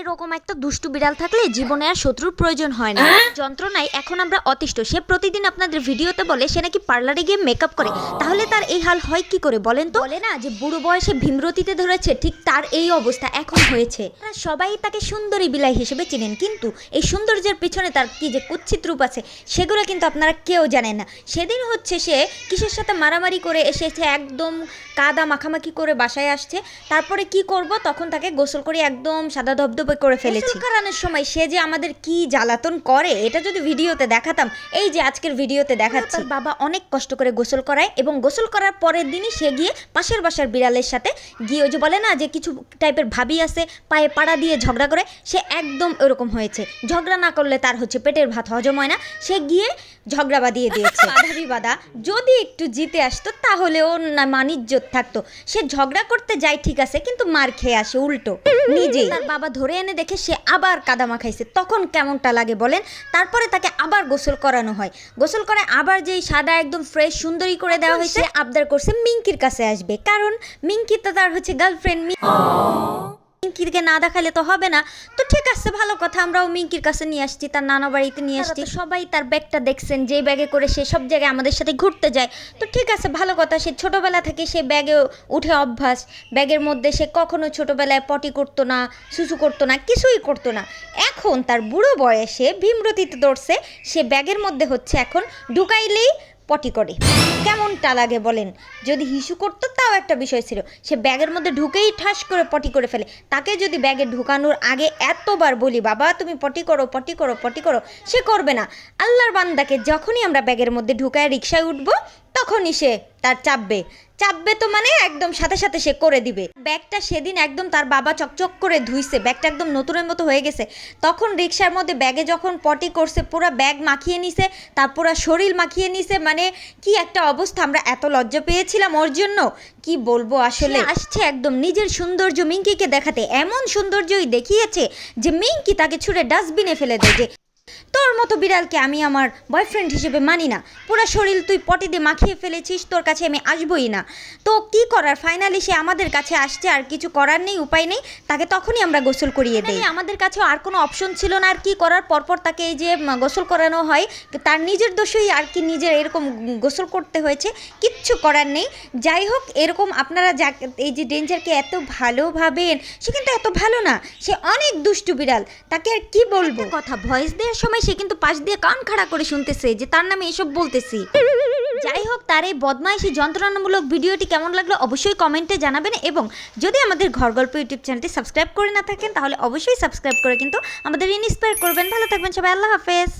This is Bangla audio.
এরকম একটা দুষ্টু বিড়াল থাকলে জীবনে আর শত্রুর প্রয়োজন হয় না। যন্ত্রণায় এখন আমরা অতিষ্ঠ। সে প্রতিদিন আপনাদের ভিডিওতে বলে সে নাকি পার্লারে গিয়ে মেকআপ করে। তাহলে তার এই হাল হয় কি করে বলেন তো? বলে না যে বুড়ো বয়সে ভীমরতিতে ধরেছে ঠিক তার এই অবস্থা এখন হয়েছে। সবাই তাকে সুন্দরী বিলাই হিসেবে চিনেন কিন্তু এই সৌন্দর্যের পিছনে তার কি যে কুচ্ছিত রূপ আছে সেগুলো কিন্তু আপনারা কেউ জানেন না। সেদিন হচ্ছে সে কিসের সাথে মারামারি করে এসেছে একদম কাদা মাখামাখি করে বাসায় আসছে। তারপরে কি করব? তখন তাকে গোসল করে একদম সাদা ধবধবে করে ফেলেছি। কারণের সময় সে যে আমাদের কি জ্বালাতন করে এটা যদি ভিডিওতে দেখাতাম এই যে আজকের ভিডিওতে দেখাচ্ছি তার বাবা অনেক কষ্ট করে গোসল করায় এবং গোসল করার পরের দিনই সে গিয়ে পাশের বাসার বিড়ালের সাথে গিয়ে ওই যে বলে না যে কিছু টাইপের ভাবি আছে পায়ে পাড়া দিয়ে ঝগড়া করে সে একদম এরকম হয়েছে। ঝগড়া না করলে তার হচ্ছে পেটের ভাত হজম হয় না। সে গিয়ে ঝগড়া বাঁধিয়ে দিয়েছে। বাধা বিবাদা। যদি একটু জিতে আসতো তাহলে ওর না মানিজ্যত থাকতো। সে ঝগড়া করতে যায় ঠিক আছে কিন্তু মার খেয়ে আসে উল্টো। নিজে তার বাবা ধরে এনে দেখে সে আবার কাদা মাখাইছে তখন কেমনটা লাগে বলেন? তারপরে তাকে আবার গোসল করানো হয়। গোসল করে আবার যেই সাদা একদম ফ্রেশ সুন্দরী করে দেওয়া হয়েছে আবদার করছে মিঙ্কির কাছে আসবে। কারণ মিঙ্কি তো তার হচ্ছে গার্লফ্রেন্ড মিঙ্কিকে না দেখালে তো হবে না। তো ঠিক আছে ভালো কথা আমরাও মিঙ্কির কাছে নিয়ে আসছি তার নানা বাড়িতে নিয়ে আসছি। সবাই তার ব্যাগটা দেখছেন যে ব্যাগে করে সে সব জায়গায় আমাদের সাথে ঘুরতে যায়। তো ঠিক আছে ভালো কথা সে ছোটোবেলা থেকে সে ব্যাগে উঠে অভ্যাস। ব্যাগের মধ্যে সে কখনো ছোটোবেলায় পটি করতো না সুসু করতো না কিছুই করতো না। এখন তার বুড়ো বয়সে ভীমরতিতে দৌড়ছে সে ব্যাগের মধ্যে হচ্ছে এখন ঢুকাইলেই পটি করে। কেমনটা লাগে বলেন? যদি হিসু করতো, তাও একটা বিষয় ছিল। সে ব্যাগের মধ্যে ঢুকেই ঠাস করে পটি করে ফেলে। তাকে যদি ব্যাগে ঢুকানোর আগে এতবার বলি, বাবা, তুমি পটি করো পটি করো পটি করো, সে করবে না। আল্লাহর বান্দাকে যখনই আমরা ব্যাগের মধ্যে ঢুকায় রিক্সায় উঠবো তখনই সে তার চাপবে। চাপবে তো মানে একদম সাথে সাথে সে করে দিবে। ব্যাগটা সেদিন একদম তার বাবা চকচক করে ধুইছে। ব্যাগটা একদম নতুনের মতো হয়ে গেছে। তখন রিক্সার মধ্যে ব্যাগে যখন পটি করছে, পুরো ব্যাগ মাখিয়ে নিছে, তার পুরো শরীর মাখিয়ে নিছে। মানে কি একটা অবস্থা, আমরা এত লজ্জা পেয়েছিলাম ওর জন্য। কি বলব আসলে? আসছে একদম নিজের সৌন্দর্য মিঙ্কিকে দেখাতে। এমন সৌন্দর্যই দেখিয়েছে যে মিঙ্কি তাকে ছুঁড়ে ডাস্টবিনে ফেলে দেয় যে তোর মতো বিড়ালকে আমি আমার বয়ফ্রেন্ড হিসেবে মানি না। পুরো শরীর তুই পটি দিয়ে মাখিয়ে ফেলেছিস তোর কাছে আমি আসবই না। তো কি করার? ফাইনালি সে আমাদের কাছে আসছে আর কিছু করার নেই উপায় নেই তাকে তখনই আমরা গোসল করিয়ে দিই। আমাদের কাছে আর কোনো অপশন ছিল না আর কি করার? পরপর তাকে এই যে গোসল করানো হয় তার নিজের দোষই আর কি নিজের এরকম গোসল করতে হয়েছে কিচ্ছু করার নেই। যাই হোক এরকম আপনারা যা এই যে ডেঞ্জারকে এত ভালো ভাবেন সে কিন্তু এত ভালো না সে অনেক দুষ্টু বিড়াল তাকে আর কি বলব? কথা ভয়েস দেওয়ার সময় সে কিন্তু পাশ দিয়ে কান খাড়া করে শুনতেছে যে তার নামে এসব বলতেছি। যাই হোক, তার এই বদমাইশি যন্ত্রণামূলক ভিডিওটি কেমন লাগল অবশ্যই কমেন্টে জানাবেন এবং যদি আমাদের ঘর গল্প ইউটিউব চ্যানেলটি সাবস্ক্রাইব করে না থাকেন, তাহলে অবশ্যই সাবস্ক্রাইব করে কিন্তু আমাদের ইনস্পায়ার করবেন। ভালো থাকবেন সবাই, আল্লাহ হাফেজ।